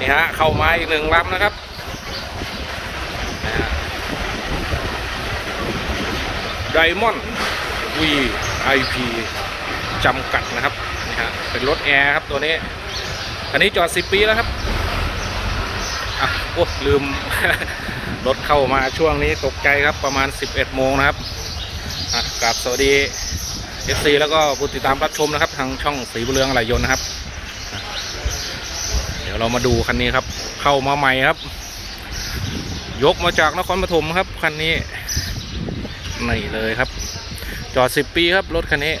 นี่ฮะเข้ามาอีกหนึ่งลำนะครับไดมอนด์ VIP จำกัดนะครับนี่ฮะเป็นรถแอร์ครับตัวนี้อันนี้จอด10ปีแล้วครับอะโอ้ลืม รถเข้ามาช่วงนี้ตกใจครับประมาณ 11 โมงนะครับอะกราบสวัสดี FC แล้วก็ผู้ติดตามรับชมนะครับ ทางช่องสีบุเรืองอะไรยนนะครับ เรามาดูคันนี้ครับ เข้ามาใหม่ครับ ยกมาจากนครปฐมครับคันนี้นี่เลยครับ จอด10ปีครับรถคันนี้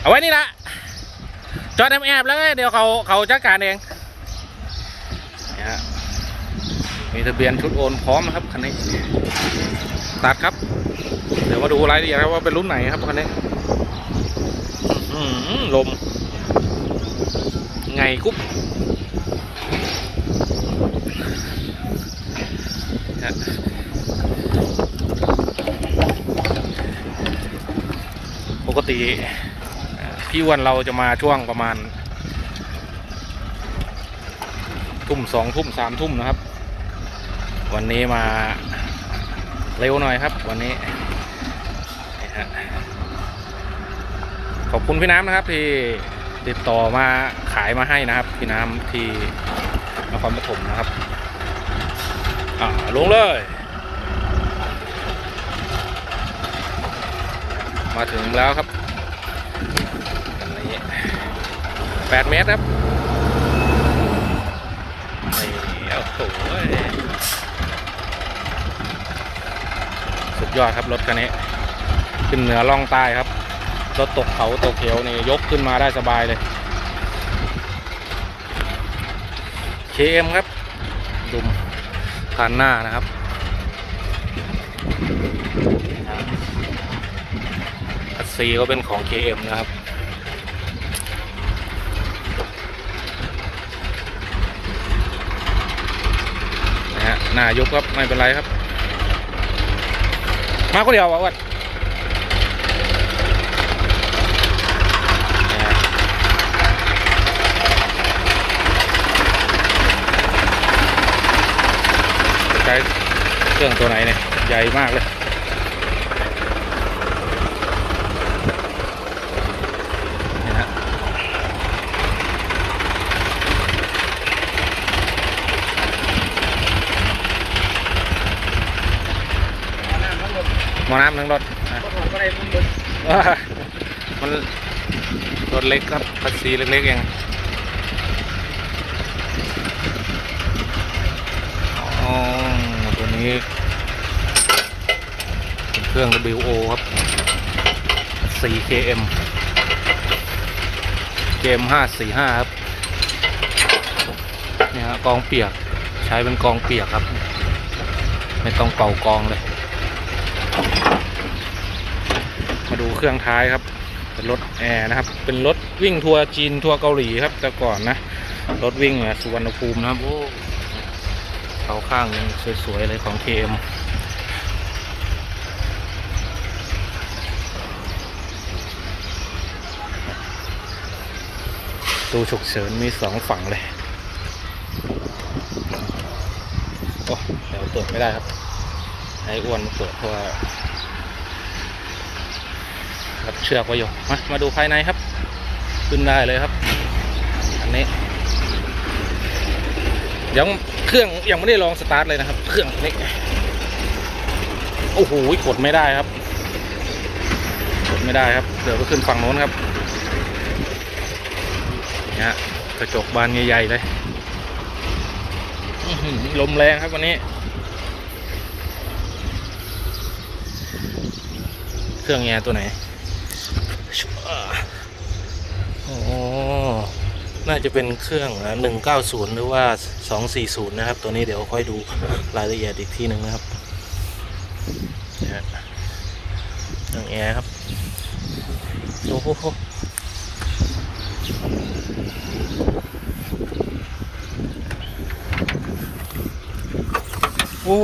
เอาไว้นี่ละจอดแอบๆแล้วไงเดี๋ยวเขาเขาจัดการเองเนี่ยฮะ มีทะเบียนชุดโอนพร้อมนะครับคันนี้ตัดครับ เดี๋ยวมาดูรายละเอียดครับว่าเป็นรุ่นไหนครับคันนี้ลม ไงกุ๊บปกติพี่วันเราจะมาช่วงประมาณ ทุ่มสองทุ่มสามทุ่มนะครับ วันนี้มาเร็วหน่อยครับ วันนี้ขอบคุณพี่น้ำนะครับที่ติดต่อมาขายมาให้นะครับ พี่น้ำที่นครปฐมนะครับอ่าลงเลย มาถึงแล้วครับนี่แปดเมตรครับนี่โอ้โห สุดยอดครับรถคันนี้ ขึ้นเหนือล่องใต้ครับ รถตกเขาตกเหวนี่ยกขึ้นมาได้สบายเลย KM ครับ ดุมคันหน้านะครับคัสซีก็เป็นของ KM นะครับนะฮะหน้ายกครับไม่เป็นไรครับ มาคนเดียววะอ้วัดใช้เครื่องตัวไหนเนี่ย ใหญ่มากเลย มอน้ำทั้งรถมันรถเล็กครับภาษีเล็กๆเองตัวนี้เป็นเครื่อง WO ครับ 4KM เกม545 ครับเนี่ยฮะกองเปียก ใช้เป็นกองเปียกครับ ไม่ต้องเป่ากองเลย มาดู เครื่องท้ายครับ เป็นรถแอร์นะครับ เป็นรถวิ่งทัวร์จีนทัวร์เกาหลีครับ แต่ก่อนนะ รถวิ่งเนี่ยสุวรรณภูมินะครับ โอ้เขาข้างยังสวยๆเลยของ KM ตู้ฉุกเฉินมีสองฝั่งเลยโอ้เดี๋ยวเปิดไม่ได้ครับให้อ้วนเปิดเพราะับเชือกไว้อยู่มามาดูภายในครับ ขึ้นได้เลยครับ อันนี้ยังเครื่องยังไม่ได้ลองสตาร์ทเลยนะครับ เครื่องนี้โอ้โหกดไม่ได้ครับกดไม่ได้ครับ เดี๋ยวไปขึ้นฝั่งโน้นครับเนี่ยฮะกระจกบานใหญ่ๆเลยลมแรงครับวันนี้ เครื่องแอร์ตัวไหนโอ้ น่าจะเป็นเครื่องหนึ่งเก้าศูนย์หรือว่าสองสี่ศูนย์นะครับ ตัวนี้เดี๋ยวค่อยดูรายละเอียดอีกทีหนึ่งนะครับเนี่ฮะครื่องแอร์ครับโอ้โหโอ้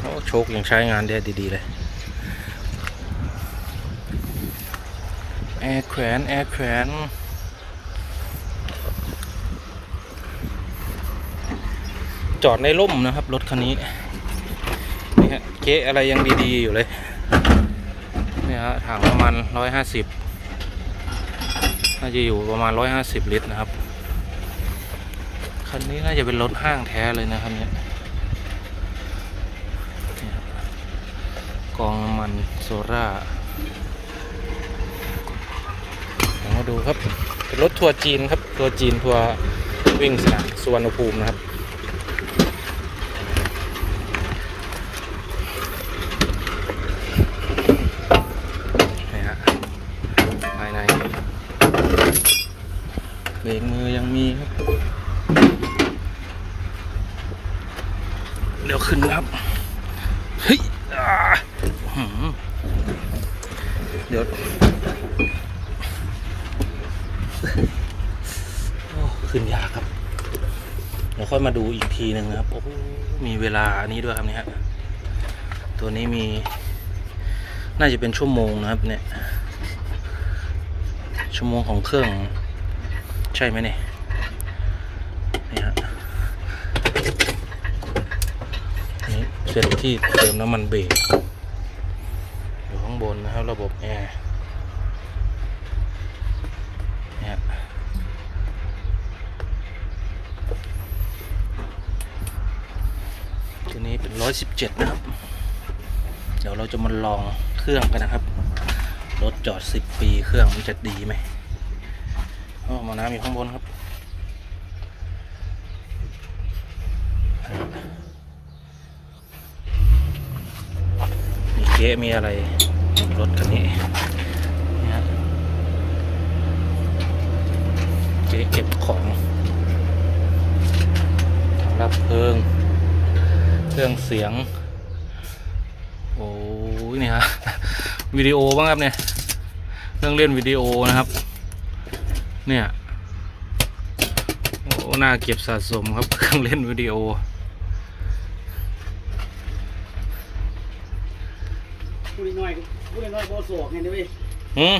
โอ้โชคยังใช้งานได้ดี ๆ เลย แอร์แขวน แอร์แขวน จอดในร่มนะครับรถคันนี้นี่ฮะเก๊อะไรยังดีๆอยู่เลยนี่ฮะถังประมาณร้อยห้าสิบน่าจะอยู่ประมาณร้อยห้าสิบลิตรนะครับคันนี้น่าจะเป็นรถห้างแท้เลยนะครับเนี่ยกองน้ำมันโซล่าเดี๋ยวมาดูครับ เป็นรถทัวร์จีนครับ ทัวร์จีนทัวร์วิ่งสนามสุวรรณภูมินะครับ นี่ฮะภายใน เบรกมือยังมีครับ เดี๋ยวขึ้นครับ เฮ้ยอ่าหืมเดี๋ยวโอ้ขึ้นยากครับเดี๋ยวค่อยมาดูอีกทีหนึ่งนะครับ โอ้โหมีเวลาอันนี้ด้วยครับเนี่ยฮะตัวนี้มี น่าจะเป็นชั่วโมงนะครับเนี่ย ชั่วโมงของเครื่อง ใช่ไหมเนี่ยนี่ฮะนี่เป็นที่เติมน้ำมันเบรกอยู่ข้างบนนะครับ ระบบแอร์เนี่ยตัวนี้เป็นร้อยสิบเจ็ดนะครับ เดี๋ยวเราจะมาลองเครื่องกันนะครับ รถจอดสิบปีเครื่องมันจะดีไหม อ๋อหมาน้ำอยู่ข้างบนครับมีเก๊มีอะไรรถคันนี้นี่ฮะเก๊เก็บของถังรับเพลิง เครื่องเสียง โอ้ยนี่ฮะวิดีโอบ้างครับเนี่ย เครื่องเล่นวิดีโอนะครับ เนี่ย โอ้น่าเก็บสะสมครับเครื่องเล่นวิดีโอ พูดน้อยๆพูดน้อยๆโบโศกไงนะเว้ยอืม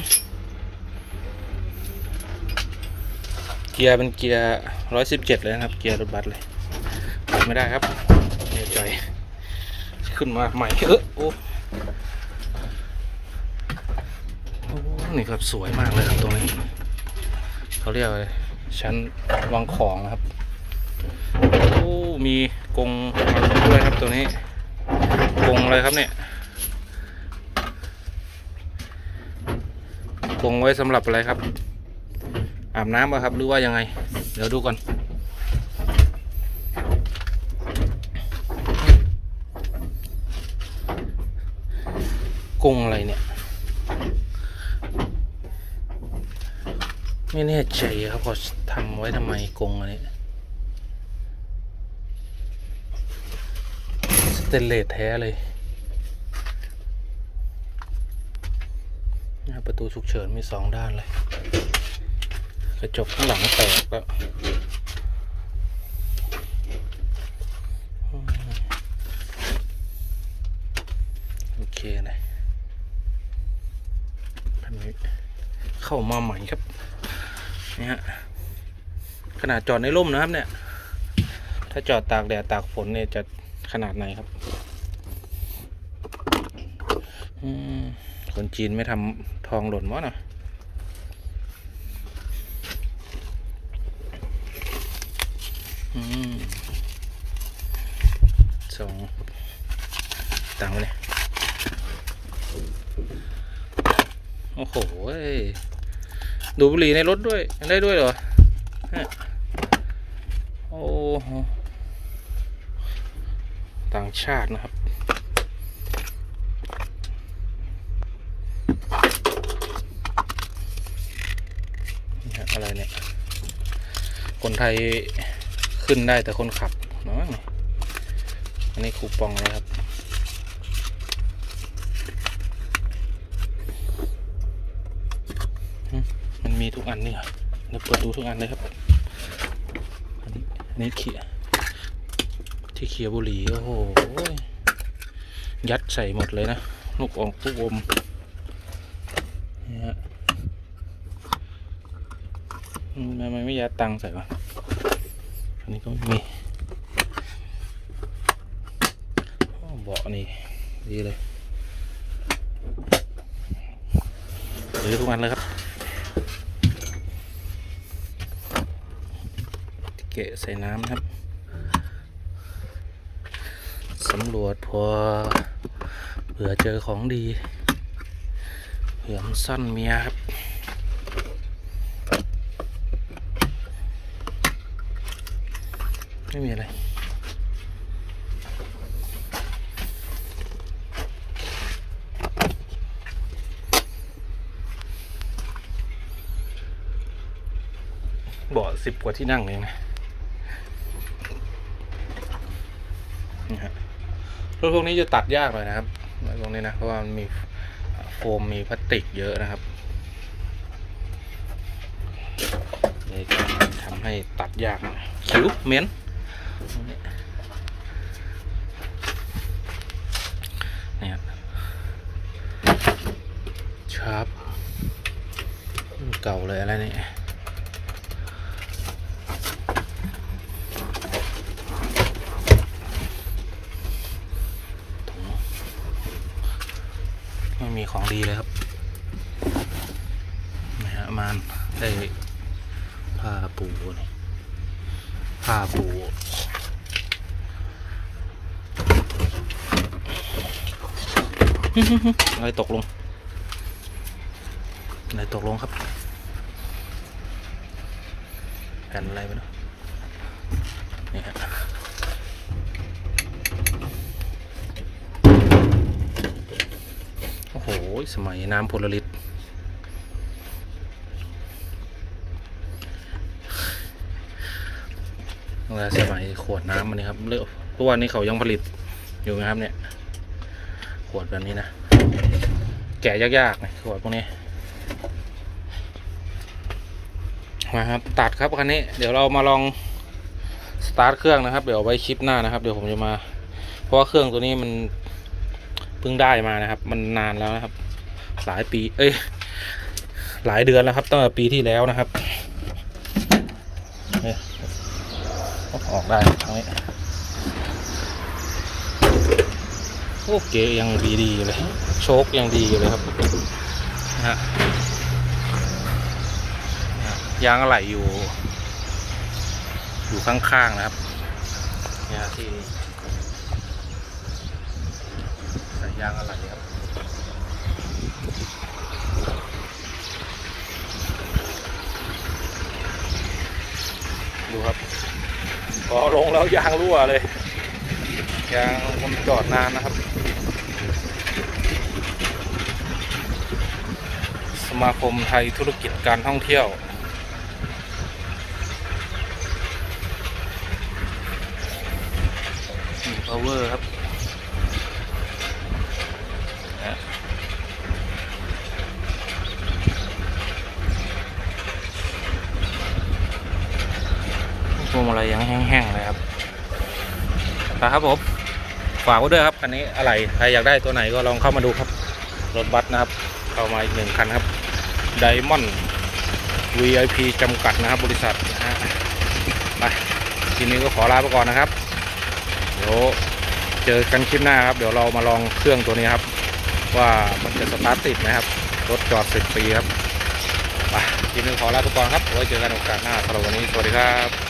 เกียร์เป็นเกียร์ร้อยสิบเจ็ดเลยนะครับ เกียร์รถบัสเลยเปิดไม่ได้ครับเหนื่อยใจขึ้นมาใหม่เออโอ้โอ้นี่ครับสวยมากเลยครับตรงนี้ เขาเรียกอะไรชั้นวางของนะครับโอ้มีกรงด้วยครับตัวนี้กรงอะไรครับเนี่ยกรงไว้สำหรับอะไรครับ อาบน้ำป่ะครับหรือว่ายังไง เดี๋ยวดูก่อนกรงอะไรเนี่ย ไม่แน่ใจครับเขาทำไว้ทำไมกรงอันนี้สเตนเลสแท้เลยหน้าประตูฉุกเฉินมีสองด้านเลย กระจกข้างหลังแตกแล้วโอเคเลยท่านนี้เข้ามาใหม่ครับ นี่ฮะขนาดจอดในร่มนะครับ เนี่ย ถ้าจอดตากแดดตากฝนเนี่ยจะขนาดไหนครับคนจีนไม่ทำทองหล่นมั้งนะสองตังไว้เนี่ยโอ้โห ดูบุหรี่ในรถด้วยได้ด้วยเหรอฮะโอ้โหต่างชาตินะครับนี่อะไรเนี่ย คนไทยขึ้นได้แต่คนขับเนาะอันนี้คูปองเลยครับ อืมมันมี ทุกอันนี่เรอเดี๋ยวเปิดดูทุกอันเลยครับ อันนี้อันนี้เขียที่เขียบุหรี่โอ้โห ยัดใส่หมดเลยนะ ลูกออกลูกอมนี่ฮะมทำไมไม่ยัดตังใส่วะอันนี้ก็มีเบาะนี่ดีเลยหรือทุกวันเลยครับ เกะใส่น้ำครับสำรวจพอเผื่อเจอของดีเผื่อมันซ่อนเมียครับไม่มีอะไรเบาะสิบกว่าที่นั่งเองนะนี่ฮะ รถพวกนี้จะตัดยากหน่อยนะครับรถพวกนี้นะเพราะว่ามันมีโฟมมีพลาสติกเยอะนะครับเลยทำให้ตัดยากน่อยคิ้วเหม็นนี่ครับชาร์ปเก่าเลยอะไรเนี่ย ไม่มีของดีเลยครับนะฮะมานได้ผ้าปูนี่ผ้าปูอะไรตกลงอะไรตกลงครับแผ่นอะไรไปเนาะนี่ฮะ โอ้โห สมัยน้ำพลลิตเวลาสมัยขวดน้ำมันนี่ครับเลือกทุกวันนี้เขายังผลิตอยู่ไหมครับเนี่ย ขวดแบบนี้นะ แกะยากๆนะขวดพวกนี้ มาครับ ตัดครับคันนี้ เดี๋ยวเรามาลองสตาร์ทเครื่องนะครับ เดี๋ยวไว้คลิปหน้านะครับ เดี๋ยวผมจะมา เพราะว่าเครื่องตัวนี้มันเพิ่งได้มานะครับ มันนานแล้วนะครับ หลายปี เอ้ย หลายเดือนแล้วครับตั้งแต่ปีที่แล้วนะครับเนี่ยออกได้ตรงนี้โอเคยังดีดีๆเลย โชคยังดีเลยครับนะฮะยางอะไรอยู่ อยู่ข้างๆนะครับเนี่ยที่ใส่ยางอะไรครับ ดูครับพอลงแล้วยางรั่วเลยยางมันจอดนานนะครับ สมาคมไทยธุรกิจการท่องเที่ยวมี power ครับ งมาลัยยังแห้งๆเลยครับไปครับผมฝากไว้ด้วยครับคันนี้อะไรใครอยากได้ตัวไหนก็ลองเข้ามาดูครับ รถบัสนะครับ เข้ามาอีกหนึ่งคันครับ Diamond VIP จำกัดนะครับ บริษัทนะฮะไปทีนี้ก็ขอลาไปก่อนนะครับ เดี๋ยวเจอกันคลิปหน้าครับ เดี๋ยวเรามาลองเครื่องตัวนี้ครับ ว่ามันจะสตาร์ทติดไหมครับ รถจอดสิบปีครับไปทีนี้ขอลาทุกคนครับไว้เจอกันโอกาสหน้าสำหรับวันนี้สวัสดีครับ